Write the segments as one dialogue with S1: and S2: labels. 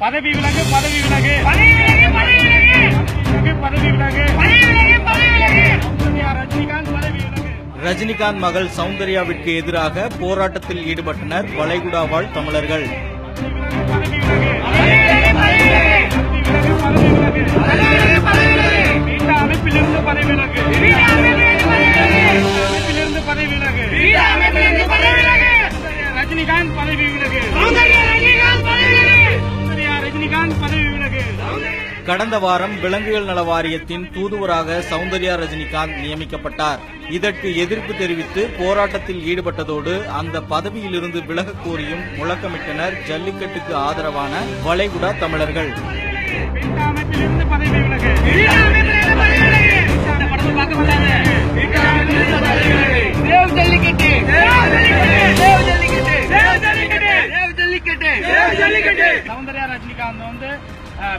S1: பதவி விலகு பதவி விலகு
S2: பதவி விலகு பதவி விலகு
S1: பதவி விலகு ரஜினிகாந்த்
S3: ரஜினிகாந்த் மகள் சௌந்தர்யாவிற்கு எதிராக போராட்டத்தில் ஈடுபட்டனர் வளைகுடா வாழ் தமிழர்கள்
S1: பதவி விலகு
S2: பதவி
S3: கடந்த வாரம் விலங்குகள் நல வாரியத்தின் தூதுவராக சௌந்தர்யா ரஜினிகாந்த் நியமிக்கப்பட்டார். இதற்கு எதிர்ப்பு தெரிவித்து போராட்டத்தில் ஈடுபட்டதோடு அந்த பதவியிலிருந்து விலகக் கோரியும் முழக்கமிட்டனர் ஜல்லிக்கட்டுக்கு ஆதரவான வளைகுடா தமிழர்கள்.
S1: சௌந்தர்யா ரஜினிகாந்த் வந்து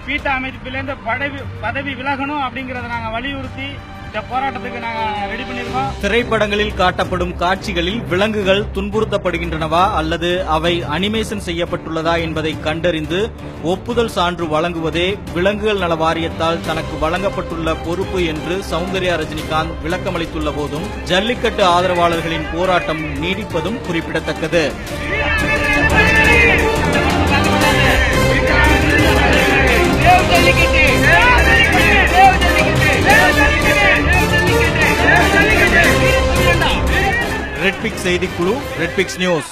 S1: பீட்டா அமைப்பிலிருந்து பதவி பதவி விலகணும் அப்படிங்கறத நாங்க வலியுறுத்தி இந்த போராட்டத்துக்கு நாங்க ரெடி பண்ணிருக்கோம்.
S3: திரைப்படங்களில் காட்டப்படும் காட்சிகளில் விலங்குகள் துன்புறுத்தப்படுகின்றனவா அல்லது அவை அனிமேஷன் செய்யப்பட்டுள்ளதா என்பதை கண்டறிந்து ஒப்புதல் சான்று வழங்குவதே விலங்குகள் நல வாரியத்தால் தனக்கு வழங்கப்பட்டுள்ள பொறுப்பு என்று சௌந்தர்யா ரஜினிகாந்த் விளக்கமளித்துள்ள போதும் ஜல்லிக்கட்டு ஆதரவாளர்களின் போராட்டம் நீடிப்பதும் குறிப்பிடத்தக்கது.
S2: పిక్స్
S3: ఇప్పుడు? Red pics news